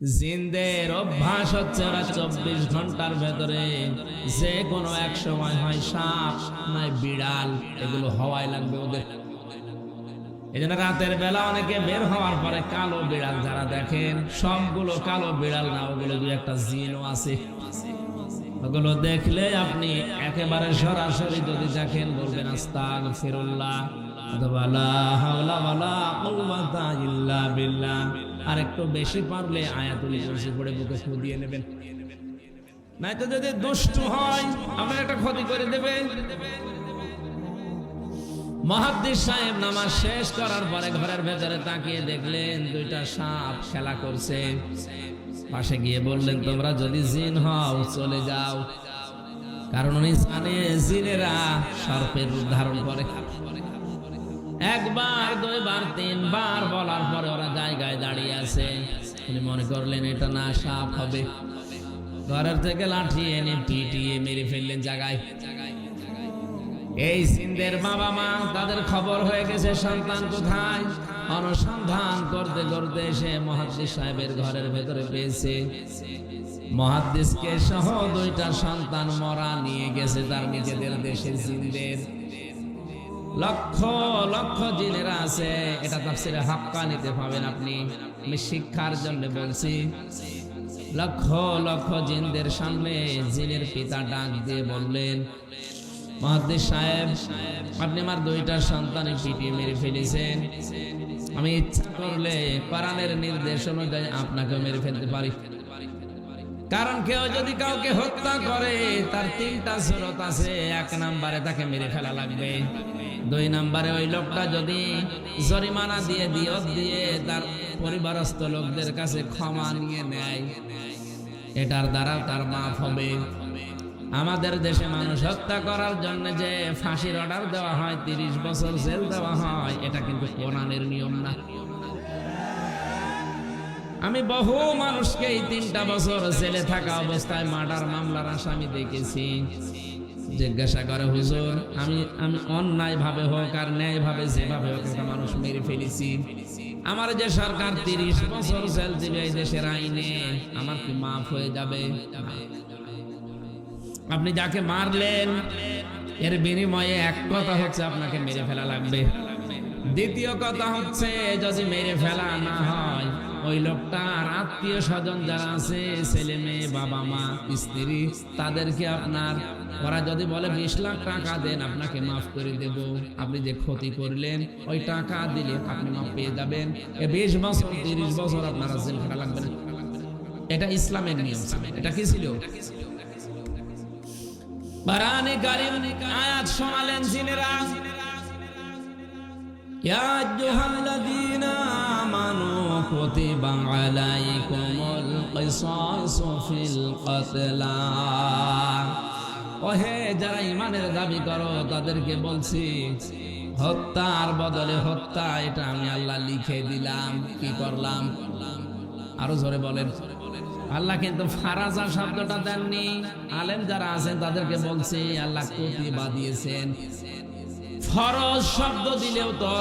জিনদের অভ্যাস হচ্ছে ওরা চব্বিশ ঘণ্টার ভেতরে যে কোনো এক সময় হয় সাপ, নয় বিড়াল, এগুলো হওয়াই লাগবে ওদের। এই জন্য রাতের বেলা অনেকে বের হওয়ার পরে কালো বিড়াল যারা দেখেন, সবগুলো কালো বিড়াল না, ওগুলো দু একটা জিনও আছে। ওগুলো দেখলে আপনি একেবারে সরাসরি যদি দেখেন বলবেন আস্তাগ ফিরুল্লাহ আর একটু বেশি পারলে আয়াতুল পড়ে বুকে দিয়ে নেবেন। নয়তো যদি হয় একটা ক্ষতি করে দেবে। সাহেব নামাজ শেষ করার পরে ঘরের ভেতরে তাকিয়ে দেখলেন দুইটা সাপ খেলা করছে। পাশে গিয়ে বললেন, তোমরা যদি জিন হও, চলে যাও। কারণ উনি জানে জিনেরা সর্পের রূপ ধারণ করে। একবার, দুইবার, তিনবার বলার পরে ওরা জায়গায় দাঁড়িয়ে আছে। উনি মনে করলেন, এটা না সাপ হবে। ঘরের থেকে লাঠি এনে পিটিয়ে মেরে ফেললেন জায়গায়। এই সিন্ধের বাবা মা, তাদের খবর হয়ে গেছে, সন্তান কোথায়? অনুসন্ধান করতে করতে সে মহাদ্দিস সাহেবের ঘরের ভেতরে পেয়েছে। মহাদ্দিসকে সহ দুইটা সন্তান মরা নিয়ে গেছে, তার নিজেদের দেশের জিনদের। লক্ষ লক্ষ জিনেরা আছে। এটা তাফসিরে হাক্কা নিতে পাবেন আপনি। আমি শিক্ষার জন্য বলছি, লক্ষ লক্ষ জিনদের সামনে জিনের পিতা ডাক দিয়ে বললেন, মহাদ্দিস সাহেব, আপনি আমার দুইটা সন্তানের পিটিয়ে মেরে ফেলেছেন। আমি ইচ্ছা করলে কোরআনের নির্দেশ অনুযায়ী আপনাকে মেরে ফেলতে পারি। কারণ কেউ যদি কাউকে হত্যা করে, তার তিনটা সুরত আছে। এক নাম্বারে তাকে মেরে ফেলা লাগবে। দুই নাম্বারে ওই লোকটা যদি জরিমানা দিয়ে, দিয়ত দিয়ে তার পরিবারস্থ লোকদের কাছে ক্ষমা নিয়ে নেয়, এটার দ্বারা তার মাফ হবে। আমাদের দেশে মানুষ হত্যা করার জন্য যে ফাঁসির অর্ডার দেওয়া হয়, তিরিশ বছর জেল দেওয়া হয়, এটা কিন্তু কোরআনের নিয়ম না। আমি বহু মানুষকে এই তিনটা বছর জেলে থাকা অবস্থায় মার্ডার মামলার আসামি দেখেছি। জিজ্ঞাসা করে, হুজুর, আমি আমি অন্যায় ভাবে হোক আর ন্যায় ভাবে যেভাবে হোক একটা মানুষ মেরে ফেলেছি। আমার যে সরকার তিরিশ বছর জেল দিবে এই দেশের আইনে, আমার কি মাফ হয়ে যাবে? আপনি যাকে মারলেন, এর বিনিময়ে এক কথা হচ্ছে আপনাকে মেরে ফেলা লাগবে। দ্বিতীয় কথা হচ্ছে, যদি মেরে ফেলা না হয় ওই লোকটার আত্মীয় স্বজন যারা আছে, ছেলে মেয়ে, বাবা মা, স্ত্রী, তাদেরকে আপনার, ওরা যদি বলে বিশ লাখ টাকা দেন, আপনাকে মাফ করে দেব। আপনি যে ক্ষতি করলেন, ওই টাকা দিলে আপনি মাফ পেয়ে যাবেন। বিশ বছর, তিরিশ বছর আপনারা জেল খাটা লাগবে না। এটা ইসলামের নিয়ম। এটা কি ছিল? বারানে কারিম আয়াত শোনালেন জিনেরা। كتب عليكم القصاص في القتلى ওহে যারা ইমানের দাবি করো তাদেরকে বলছি হত্যার বদলে হত্যা এটা আমি আল্লাহ লিখে দিলাম কি করলাম আরো জোরে বলেন আল্লাহ কিন্তু ফারাজা শব্দটা দেননি আলেম যারা আছেন তাদেরকে বলছে আল্লাহ কতিবা দিয়েছেন ফরজ শব্দ দিলেও তো